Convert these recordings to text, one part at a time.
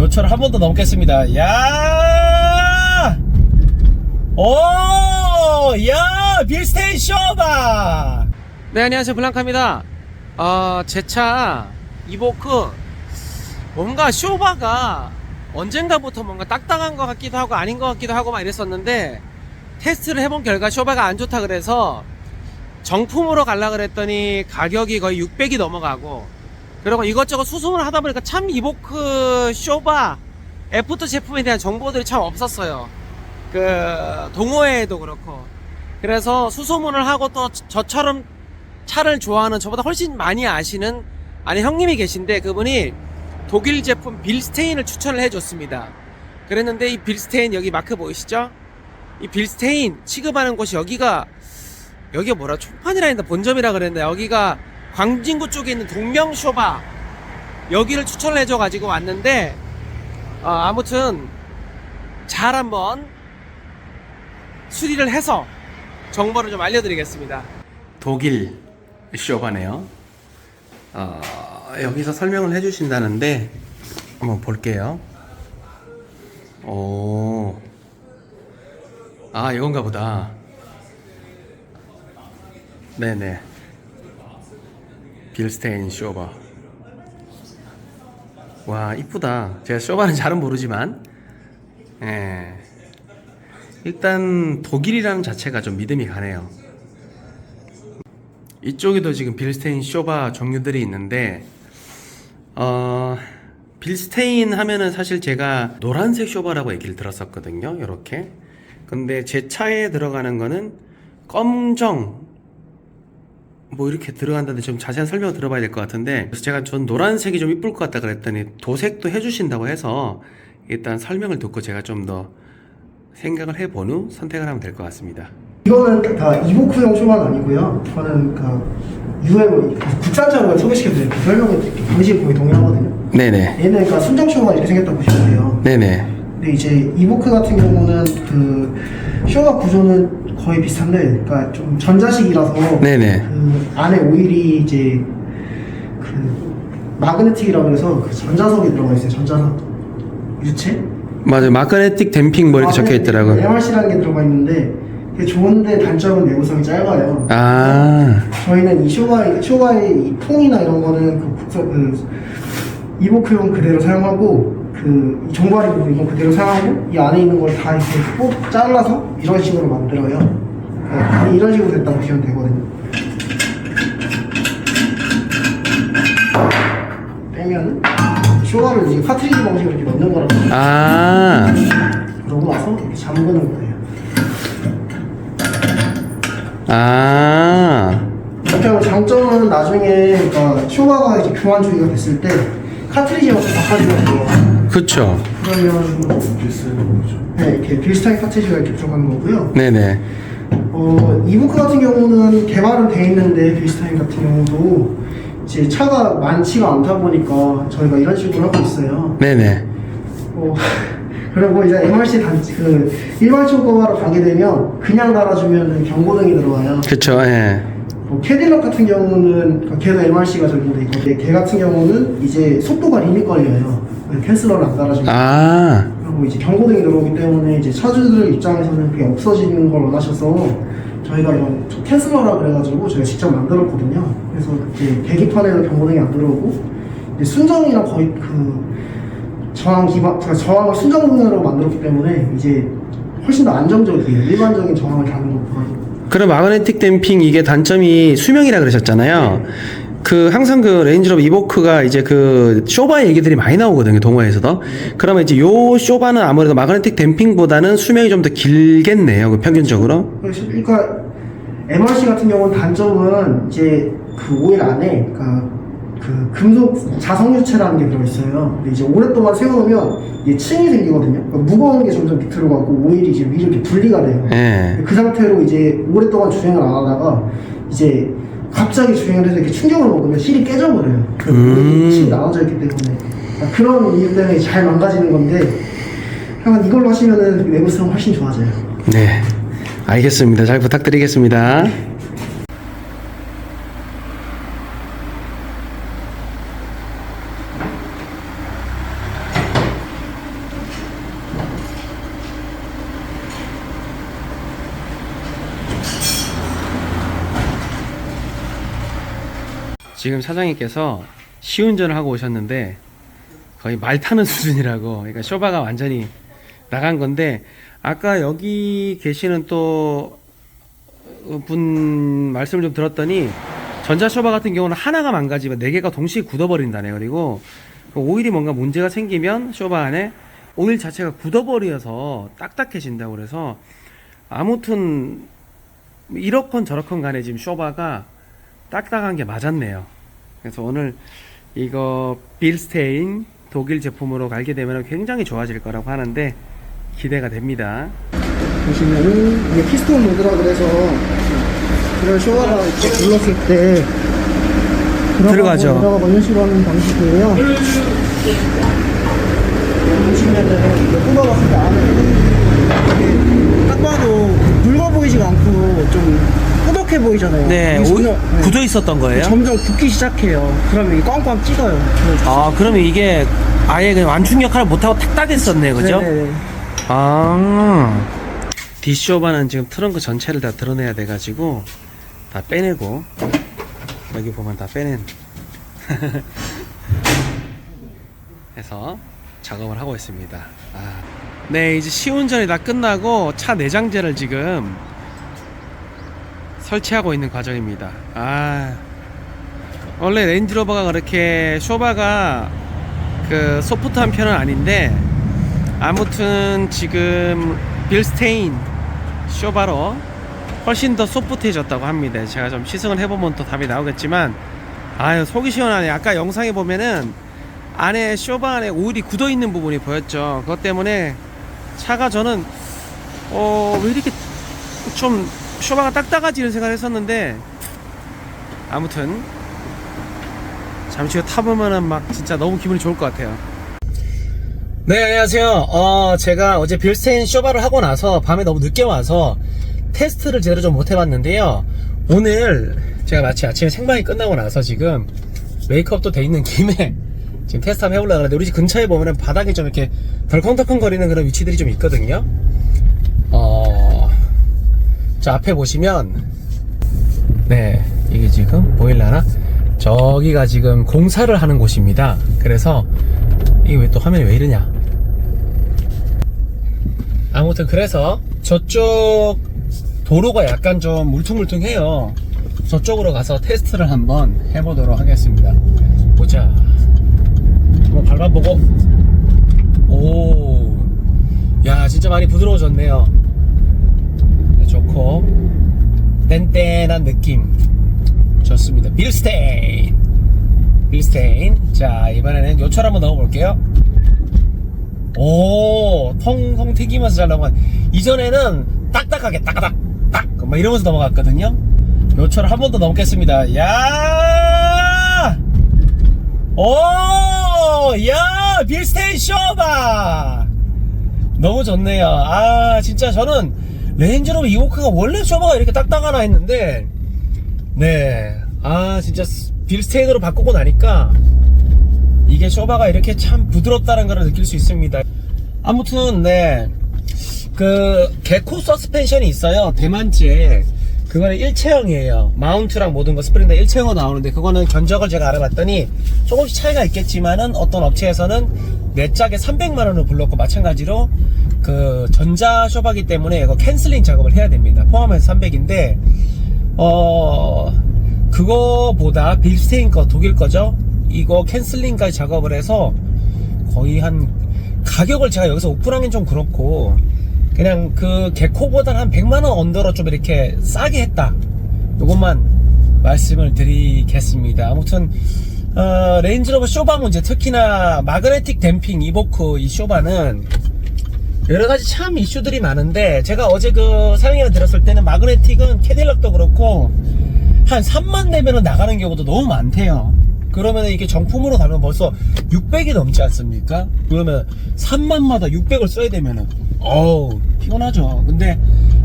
요철 한 번 더 넘겠습니다. 야! 오! 야! 빌스테인 쇼바! 네, 안녕하세요. 블랑카입니다. 어, 제 차, 이보크, 뭔가 쇼바가 언젠가부터 뭔가 딱딱한 것 같기도 하고 아닌 것 같기도 하고 막 이랬었는데, 테스트를 해본 결과 쇼바가 안 좋다 그래서 정품으로 갈라 그랬더니 가격이 거의 600이 넘어가고 그리고 이것저것 수송을 하다 보니까 참 이보크 쇼바 F2 제품에 대한 정보들이 참 없었어요. 그 동호회에도 그렇고 그래서 수소문을 하고 또 저처럼 차를 좋아하는 저보다 훨씬 많이 아시는 아니 형님이 계신데 그분이 독일 제품 빌스테인을 추천을 해줬습니다. 그랬는데 이 빌스테인 여기 마크 보이시죠? 이 빌스테인 취급하는 곳이 여기가 여기가 뭐라 총판이라 했나 본점이라 그랬는데 여기가 광진구 쪽에 있는 동명쇼바 여기를 추천을 해줘 가지고 왔는데 어, 아무튼 잘 한번 수리를 해서 정보를 좀 알려드리겠습니다. 독일 쇼바네요. 어, 여기서 설명을 해주신다는데 한번 볼게요. 오, 아 이건가 보다. 네네. 빌스테인 쇼바. 와 이쁘다. 제가 쇼바는 잘은 모르지만, 예. 일단 독일이라는 자체가 좀 믿음이 가네요. 이쪽에도 지금 빌스테인 쇼바 종류들이 있는데, 어, 빌스테인 하면은 사실 제가 노란색 쇼바라고 얘기를 들었었거든요. 이렇게. 근데 제 차에 들어가는 거는 검정, 뭐 이렇게 들어간다는데 좀 자세한 설명을 들어봐야 될 것 같은데 그래서 제가 전 노란색이 좀 이쁠 것 같다 그랬더니 도색도 해주신다고 해서 일단 설명을 듣고 제가 좀 더 생각을 해본 후 선택을 하면 될 것 같습니다. 이거는 다 이보크용 쇼만 아니고요. 저는 그 UM 국산차로 소개시켜드릴게요. 설명을 드릴게요. 거의 동일하거든요. 네네. 얘는 그러니까 순정 쇼가 이렇게 생겼다고 보시면 돼요. 네네. 근데 이제 이보크 같은 경우는 그 쇼가 구조는 거의 비슷한데, 그러니까 좀 전자식이라서 네네. 그 안에 오일이 이제 그 마그네틱이라고 해서 그 전자석이 들어가 있어요. 전자석 유체? 맞아요. 마그네틱 댐핑 뭐 이렇게 적혀 있더라고요. MRC라는 게 들어가 있는데 그게 좋은데 단점은 내구성이 짧아요. 아, 저희는 이 쇼바의 쇼바의 이 통이나 이런 거는 그 국서 그 이보크용 그대로 사용하고 그이 종바리 부분 이건 그대로 사용하고 이 안에 있는 걸 다 이렇게 꼭 잘라서 이런 식으로 만들어요. 네, 이런 식으로 됐다 보시면 되거든요. 빼면은 쇼바를 이제 카트리지 방식으로 이렇게 넣는 거라고 아, 그러고 나서 이렇게 잠그는 거예요. 아, 이렇게 하면 장점은 나중에 그러니까 쇼바가 이제 교환 주기가 됐을 때 카트리지만 좀 바꿔주면 돼요. 그쵸. 그러면 네, 이렇게 비슷하게 카트리지가 이렇게 들어가는 거고요. 네네. 어, 이부크 같은 경우는 개발은 돼 있는데 비슷하게 같은 경우도 이제 차가 많지가 않다 보니까 저희가 이런 식으로 하고 있어요. 네네. 어, 그리고 이제 MRC 단지 그 일반적으로 가게 되면 그냥 달아주면 경고등이 들어와요. 그쵸, 예. 뭐 캐딜락 같은 경우는 그 걔도 MRC가 적용돼 있고 걔 같은 경우는 이제 속도가 리밋 걸려요. 캔슬러를 안 달아주면 아, 그리고 이제 경고등이 들어오기 때문에 이제 차주들 입장에서는 그게 없어지는 걸 원하셔서 저희가 이런 캔슬러라 그래가지고 저희가 직접 만들었거든요. 그래서 이제 계기판에도 경고등이 안 들어오고 이제 순정이랑 거의 그 저항 기반 그러니까 저항을 순정으로 만들었기 때문에 이제 훨씬 더 안정적이에요. 일반적인 저항을 다는 것보다. 그럼 마그네틱 댐핑 이게 단점이 수명이라 그러셨잖아요. 그 항상 그 레인지로버 이보크가 이제 그 쇼바 얘기들이 많이 나오거든요 동호회에서도. 그러면 이제 요 쇼바는 아무래도 마그네틱 댐핑보다는 수명이 좀 더 길겠네요. 그 평균적으로. 그래서 그러니까 MRC 같은 경우는 단점은 이제 그 오일 안에 그러니까 그 금속 자성유체라는 게 들어있어요. 근데 이제 오랫동안 세워놓으면 이게 층이 생기거든요. 그러니까 무거운 게 점점 밑으로 가고 오일이 이제 위로 이렇게 분리가 돼요. 예. 그 상태로 이제 오랫동안 주행을 안 하다가 이제 갑자기 주행을 해서 이렇게 충격을 먹으면 실이 깨져버려요. 그 음. 실이 나눠져 있기 때문에 그런 이유 때문에 잘 망가지는 건데 약간 이걸로 하시면은 내구성 훨씬 좋아져요. 네. 알겠습니다. 잘 부탁드리겠습니다. 지금 사장님께서 시운전을 하고 오셨는데 거의 말 타는 수준이라고. 그러니까 쇼바가 완전히 나간 건데 아까 여기 계시는 또 분 말씀을 좀 들었더니 전자 쇼바 같은 경우는 하나가 망가지면 네 개가 동시에 굳어버린다네 그리고 오일이 뭔가 문제가 생기면 쇼바 안에 오일 자체가 굳어버려서 딱딱해진다고 그래서 아무튼 이렇건 저렇건 간에 지금 쇼바가 딱딱한 게 맞았네요. 그래서 오늘 이거 빌스테인 독일 제품으로 갈게 되면 굉장히 좋아질 거라고 하는데 기대가 됩니다. 보시면은 이게 피스톤 모드라 그래서 그런 쇼화가 이렇게 눌렀을 때 들어가죠. 들어가고 이런 식으로 하는 방식이에요. 보시면은 이거 뜯어봤을 때 안에 딱 봐도 붉어 보이지가 않고 좀 꾸덕해 보이잖아요. 네, 이게 전혀- 네. 굳어 있었던 거예요? 점점 굳기 시작해요. 그러면 이게 꽝꽝 찍어요. 아, 그러면 이게 아예 그냥 완충 역할을 못하고 탁탁했었네, 그죠? 네네네. 아, 디쇼바는 지금 트렁크 전체를 다 드러내야 돼가지고 다 빼내고 여기 보면 다 빼낸 해서 작업을 하고 있습니다. 아. 네, 이제 시운전이 다 끝나고 차 내장재를 지금 설치하고 있는 과정입니다. 아, 원래 렌즈로버가 그렇게 쇼바가 그 소프트한 편은 아닌데 아무튼 지금 빌스테인 쇼바로 훨씬 더 소프트해졌다고 합니다. 제가 좀 시승을 해보면 또 답이 나오겠지만 아유 속이 시원하네. 아까 영상에 보면은 안에 쇼바 안에 오일이 굳어 있는 부분이 보였죠. 그것 때문에 차가 저는 어 왜 이렇게 좀 쇼바가 딱딱하지 이런 생각을 했었는데 아무튼 잠시 후 타보면은 막 진짜 너무 기분이 좋을 것 같아요. 네, 안녕하세요. 어, 제가 어제 빌스테인 쇼바를 하고 나서 밤에 너무 늦게 와서 테스트를 제대로 좀 못 해봤는데요. 오늘 제가 마치 아침에 생방이 끝나고 나서 지금 메이크업도 돼 있는 김에 지금 테스트 한번 해보려고 하는데 우리 집 근처에 보면은 바닥에 좀 이렇게 덜컹덜컹 거리는 그런 위치들이 좀 있거든요. 어, 자, 앞에 보시면 네, 이게 지금 보일라나? 저기가 지금 공사를 하는 곳입니다. 그래서 이게 왜 또 화면이 왜 이러냐? 아무튼 그래서 저쪽 도로가 약간 좀 물퉁물퉁해요. 저쪽으로 가서 테스트를 한번 해보도록 하겠습니다. 보자. 한번 밟아보고. 오, 야 진짜 많이 부드러워졌네요. 네, 좋고 뗀뗀한 느낌 좋습니다. 빌스테인, 빌스테인. 자 이번에는 요철 한번 넣어볼게요. 오, 통통 튀기면서 잘 넘어간. 이전에는 딱딱하게 딱딱 딱, 막 이러면서 넘어갔거든요. 요철 한 번 더 넘겠습니다. 야, 오, 야, 빌스테인 쇼바. 너무 좋네요. 아, 진짜 저는 레인지로버 이오크가 원래 쇼바가 이렇게 딱딱하나 했는데, 네, 아, 진짜 빌스테인으로 바꾸고 나니까. 이게 쇼바가 이렇게 참 부드럽다는 걸 느낄 수 있습니다. 아무튼, 네. 그, 개코 서스펜션이 있어요. 대만지에. 그거는 일체형이에요. 마운트랑 모든 거 스프링 다 일체형으로 나오는데, 그거는 견적을 제가 알아봤더니, 조금씩 차이가 있겠지만은, 어떤 업체에서는 내 짝에 300만원을 불렀고, 마찬가지로, 그, 전자 쇼바기 때문에 이거 캔슬링 작업을 해야 됩니다. 포함해서 300인데, 어, 그거보다 빌스테인 거, 독일 거죠? 이거 캔슬링까지 작업을 해서 거의 한 가격을 제가 여기서 오픈하긴 좀 그렇고 그냥 그 개코보단 한 100만 원 언더로 좀 이렇게 싸게 했다 요것만 말씀을 드리겠습니다 아무튼 어, 레인지로버 쇼바 문제 특히나 마그네틱 댐핑 이보크 이 쇼바는 여러 가지 참 이슈들이 많은데 제가 어제 그 사용해 드렸을 때는 마그네틱은 캐딜락도 그렇고 한 3만 내면은 나가는 경우도 너무 많대요. 그러면 이게 정품으로 달면 벌써 600이 넘지 않습니까? 그러면 3만마다 600을 써야 되면은 어우 피곤하죠. 근데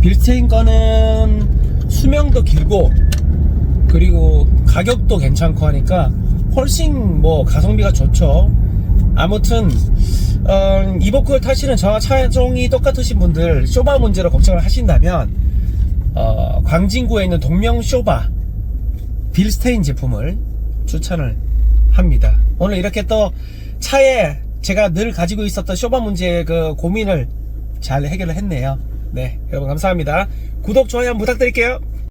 빌스테인 거는 수명도 길고 그리고 가격도 괜찮고 하니까 훨씬 뭐 가성비가 좋죠. 아무튼 어, 이보크를 타시는 저와 차종이 똑같으신 분들 쇼바 문제로 걱정을 하신다면 어, 광진구에 있는 동명 쇼바 빌스테인 제품을 추천을 합니다. 오늘 이렇게 또 차에 제가 늘 가지고 있었던 쇼바 문제의 그 고민을 잘 해결을 했네요. 네, 여러분 감사합니다. 구독, 좋아요 부탁드릴게요.